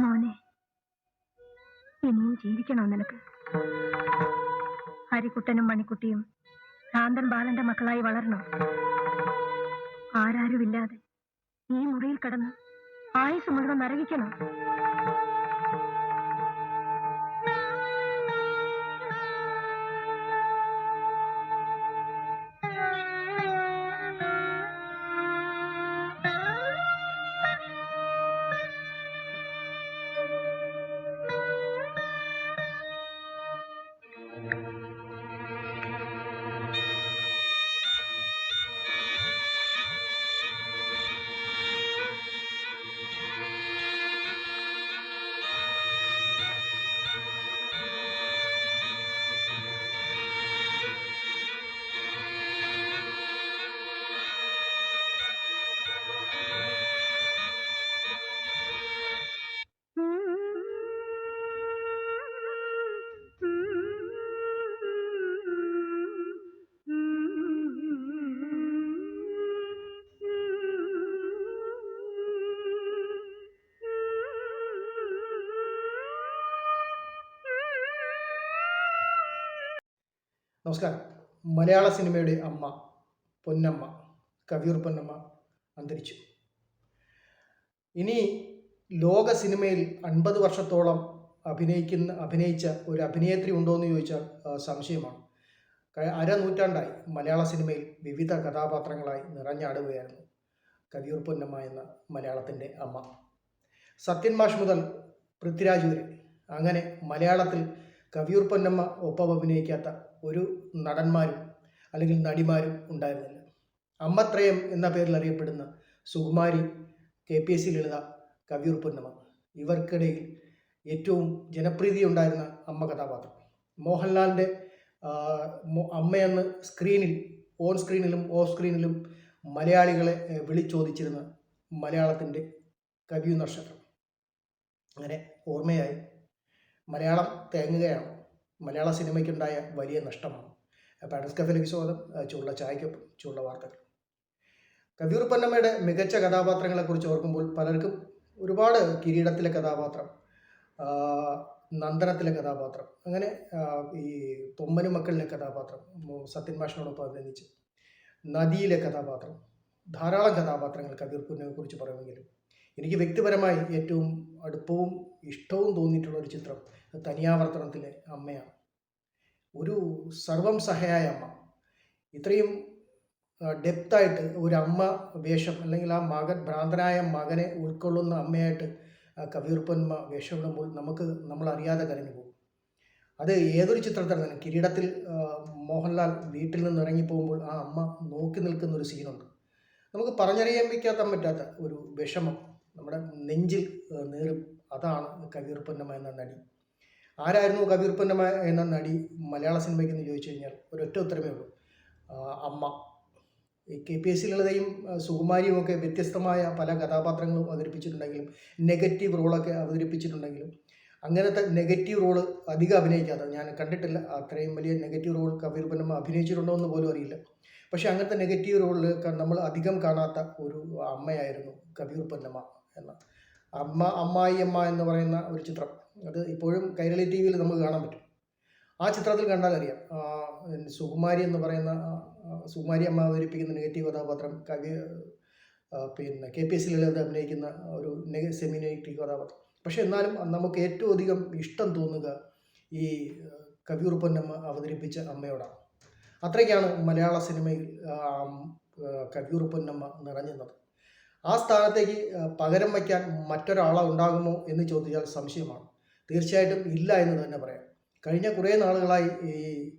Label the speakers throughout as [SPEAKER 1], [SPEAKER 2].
[SPEAKER 1] മോനെ ഇനിയും ജീവിക്കണോ നിനക്ക്? ഹരിക്കുട്ടനും മണിക്കുട്ടിയും ശാന്തൻ ബാലന്റെ മക്കളായി വളർന്നു ആരാരുമില്ലാതെ ഈ മുറിയിൽ കിടന്ന് ആയുസ് മുഴുവൻ നരകിക്കണോ?
[SPEAKER 2] നമസ്കാരം. മലയാള സിനിമയുടെ അമ്മ പൊന്നമ്മ കവിയൂർ പൊന്നമ്മ അന്തരിച്ചു. ഇനി ലോക സിനിമയിൽ അൻപത് വർഷത്തോളം അഭിനയിക്കുന്ന അഭിനയിച്ച ഒരു അഭിനേത്രി ഉണ്ടോ എന്ന് ചോദിച്ചാൽ സംശയമാണ്. അരനൂറ്റാണ്ടായി മലയാള സിനിമയിൽ വിവിധ കഥാപാത്രങ്ങളായി നിറഞ്ഞാടുകയായിരുന്നു കവിയൂർ പൊന്നമ്മ എന്ന മലയാളത്തിന്റെ അമ്മ. സത്യൻ മാഷ് മുതൽ പൃഥ്വിരാജ് വരെ. അങ്ങനെ മലയാളത്തിൽ കവിയൂർ പൊന്നമ്മ ഒപ്പം അഭിനയിക്കാത്ത ഒരു നടന്മാരും അല്ലെങ്കിൽ നടിമാരും ഉണ്ടായിരുന്നില്ല. അമ്മത്രയം എന്ന പേരിൽ അറിയപ്പെടുന്ന Sukumari K P S C Lalitha Kaviyoor Ponnamma. ഇവർക്കിടയിൽ ഏറ്റവും ജനപ്രീതി ഉണ്ടായിരുന്ന അമ്മ കഥാപാത്രം. മോഹൻലാലിന്റെ അമ്മയെന്ന് സ്ക്രീനിൽ ഓൺ സ്ക്രീനിലും ഓഫ് സ്ക്രീനിലും മലയാളികളെ വിളിച്ചോദിച്ചിരുന്ന മലയാളത്തിന്റെ കവിയു നക്ഷത്രം അങ്ങനെ ഓർമ്മയായി മലയാളം തേങ്ങുകയാണ് മലയാള സിനിമയ്ക്കുണ്ടായ വലിയ നഷ്ടമാണ്. പാഡസ് കഫയിലേക്ക് സ്വാഗതം ചൂടുള്ള ചായക്കൊപ്പം ചുള്ള വാർത്തകൾ. കവിയൂർ പൊന്നമ്മയുടെ മികച്ച കഥാപാത്രങ്ങളെക്കുറിച്ച് ഓർക്കുമ്പോൾ പലർക്കും ഒരുപാട് കിരീടത്തിലെ കഥാപാത്രം നന്ദനത്തിലെ കഥാപാത്രം അങ്ങനെ ഈ തൊമ്മനും മക്കളിലെ കഥാപാത്രം സത്യൻ മാഷിനോടൊപ്പം അഭിനയിച്ച് നദിയിലെ കഥാപാത്രം ധാരാളം കഥാപാത്രങ്ങൾ കവിയൂർ പൊന്നമ്മയെ കുറിച്ച് പറയുമെങ്കിലും എനിക്ക് വ്യക്തിപരമായി ഏറ്റവും അടുപ്പവും ഇഷ്ടവും തോന്നിയിട്ടുള്ള ഒരു ചിത്രം തനിയാവർത്തനത്തിലെ അമ്മയാണ്. ഒരു സർവം സഹായ അമ്മ. ഇത്രയും ഡെപ്തായിട്ട് ഒരു അമ്മ വേഷം അല്ലെങ്കിൽ ആ മകൻ ഭ്രാന്തനായ മകനെ ഉൾക്കൊള്ളുന്ന അമ്മയായിട്ട് കവിയൂർപ്പന്മ വേഷമിടുമ്പോൾ നമുക്ക് നമ്മൾ അറിയാതെ കരഞ്ഞു പോകും. അത് ഏതൊരു ചിത്രത്തിൽ തന്നെ കിരീടത്തിൽ മോഹൻലാൽ വീട്ടിൽ നിന്ന് ഇറങ്ങിപ്പോകുമ്പോൾ ആ അമ്മ നോക്കി നിൽക്കുന്ന ഒരു സീനുണ്ട് നമുക്ക് പറഞ്ഞറിയാൻ വയ്ക്കാത്ത പറ്റാത്ത ഒരു വിഷമം നമ്മുടെ നെഞ്ചിൽ നേറും അതാണ് കബീർ എന്ന നടി. ആരായിരുന്നു കബീർ എന്ന നടി മലയാള സിനിമയ്ക്ക് എന്ന് ചോദിച്ചു കഴിഞ്ഞാൽ ഒരൊറ്റ ഉത്തരമേ ഉള്ളൂ. അമ്മ. കെ പി എസ് സി ലളിതയും സുകുമാരിയും ഒക്കെ വ്യത്യസ്തമായ പല കഥാപാത്രങ്ങളും അവതരിപ്പിച്ചിട്ടുണ്ടെങ്കിലും നെഗറ്റീവ് റോളൊക്കെ അവതരിപ്പിച്ചിട്ടുണ്ടെങ്കിലും അങ്ങനത്തെ നെഗറ്റീവ് റോൾ അധികം അഭിനയിക്കാതെ ഞാൻ കണ്ടിട്ടില്ല അത്രയും വലിയ നെഗറ്റീവ് റോൾ കബീർ പൊന്നമ്മ അഭിനയിച്ചിട്ടുണ്ടോ എന്ന് പോലും അറിയില്ല. പക്ഷേ അങ്ങനത്തെ നെഗറ്റീവ് റോളിൽ നമ്മൾ അധികം കാണാത്ത ഒരു അമ്മയായിരുന്നു കബീർ പൊന്നമ്മ. എന്ന. അമ്മ അമ്മായി അമ്മ എന്ന് പറയുന്ന ഒരു ചിത്രം. അത് ഇപ്പോഴും കൈരളി ടി വിയിൽ നമുക്ക് കാണാൻ പറ്റും. ആ ചിത്രത്തിൽ കണ്ടാൽ അറിയാം. സുകുമാരി എന്ന് പറയുന്ന സുകുമാരി അമ്മ അവതരിപ്പിക്കുന്ന നെഗറ്റീവ് കഥാപാത്രം കവി പിന്നെ കെ പി എസ് ലളിത അഭിനയിക്കുന്ന ഒരു സെമി നെഗറ്റീവ് കഥാപാത്രം. പക്ഷെ എന്നാലും നമുക്ക് ഏറ്റവും അധികം ഇഷ്ടം തോന്നുക ഈ കവിയൂർ പൊന്നമ്മ അവതരിപ്പിച്ച അമ്മയോടാണ്. അത്രയ്ക്കാണ് മലയാള സിനിമയിൽ കവിയൂർ പൊന്നമ്മ നിറഞ്ഞുന്നത് ആ സ്ഥാനത്തേക്ക് പകരം വയ്ക്കാൻ മറ്റൊരാളെ ഉണ്ടാകുമോ എന്ന് ചോദിച്ചാൽ സംശയമാണ്. തീർച്ചയായിട്ടും ഇല്ല എന്ന് തന്നെ പറയാം. കഴിഞ്ഞ കുറേ നാളുകളായി ഈ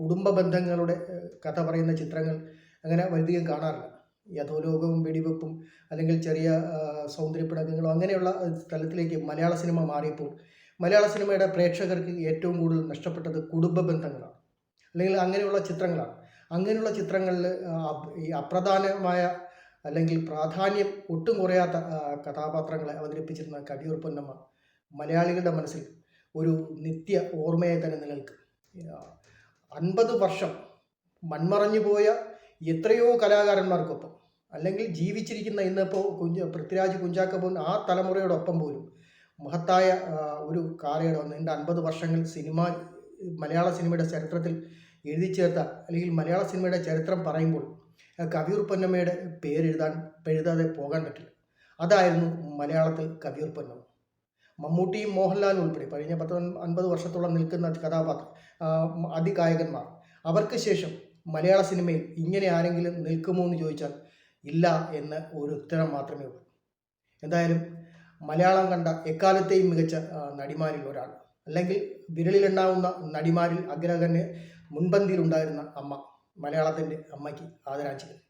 [SPEAKER 2] കുടുംബ ബന്ധങ്ങളുടെ കഥ പറയുന്ന ചിത്രങ്ങൾ അങ്ങനെ വലുതികം കാണാറില്ല. യഥോലോകവും വെടിവെപ്പും അല്ലെങ്കിൽ ചെറിയ ആ, സൗന്ദര്യപ്പിണക്കങ്ങളും അങ്ങനെയുള്ള സ്ഥലത്തിലേക്ക് മലയാള സിനിമ മാറിയപ്പോൾ മലയാള സിനിമയുടെ പ്രേക്ഷകർക്ക് ഏറ്റവും കൂടുതൽ നഷ്ടപ്പെട്ടത് കുടുംബ ബന്ധങ്ങളാണ്. അല്ലെങ്കിൽ അങ്ങനെയുള്ള ചിത്രങ്ങളാണ്. അങ്ങനെയുള്ള ചിത്രങ്ങളിൽ ഈ അപ്രധാനമായ അല്ലെങ്കിൽ പ്രാധാന്യം ഒട്ടും കുറയാത്ത കഥാപാത്രങ്ങളെ അവതരിപ്പിച്ചിരുന്ന കവിയൂർ പൊന്നമ്മ മലയാളികളുടെ മനസ്സിൽ ഒരു നിത്യ ഓർമ്മയെ തന്നെ നിലനിൽക്കും. അൻപത് വർഷം മൺമറഞ്ഞു പോയ എത്രയോ കലാകാരന്മാർക്കൊപ്പം അല്ലെങ്കിൽ ജീവിച്ചിരിക്കുന്ന ഇന്നിപ്പോൾ കുഞ്ച പൃഥ്വിരാജ് കുഞ്ചാക്കോബൻ ആ തലമുറയോടൊപ്പം പോലും മഹത്തായ ഒരു ഒരു കാലയളവ് നീണ്ട അൻപത് വർഷങ്ങൾ സിനിമ മലയാള സിനിമയുടെ ചരിത്രത്തിൽ എഴുതി ചേർത്ത അല്ലെങ്കിൽ മലയാള സിനിമയുടെ ചരിത്രം പറയുമ്പോൾ കവിയൂർ പൊന്നമ്മയുടെ പേരെഴുതാൻ എഴുതാതെ പോകാൻ പറ്റില്ല. അതായിരുന്നു മലയാളത്തിൽ കവിയൂർ പൊന്നമ്മ. മമ്മൂട്ടിയും മോഹൻലാലും ഉൾപ്പെടെ കഴിഞ്ഞ പത്ത് അൻപത് വർഷത്തോളം നിൽക്കുന്ന കഥാപാത്രം അതികായകന്മാർ അവർക്ക് ശേഷം മലയാള സിനിമയിൽ ഇങ്ങനെ ആരെങ്കിലും നിൽക്കുമോ എന്ന് ചോദിച്ചാൽ ഇല്ല എന്ന് ഒരു ഉത്തരം മാത്രമേ ഉള്ളൂ. എന്തായാലും മലയാളം കണ്ട എക്കാലത്തെയും മികച്ച നടിമാരിൽ ഒരാൾ. അല്ലെങ്കിൽ വിരലിലെണ്ണാവുന്ന നടിമാരിൽ അഗ്രഗണ്യ മുൻപന്തിയിലുണ്ടായിരുന്ന അമ്മ. മലയാളത്തിന്റെ അമ്മയ്ക്ക് ആദരാഞ്ജലി.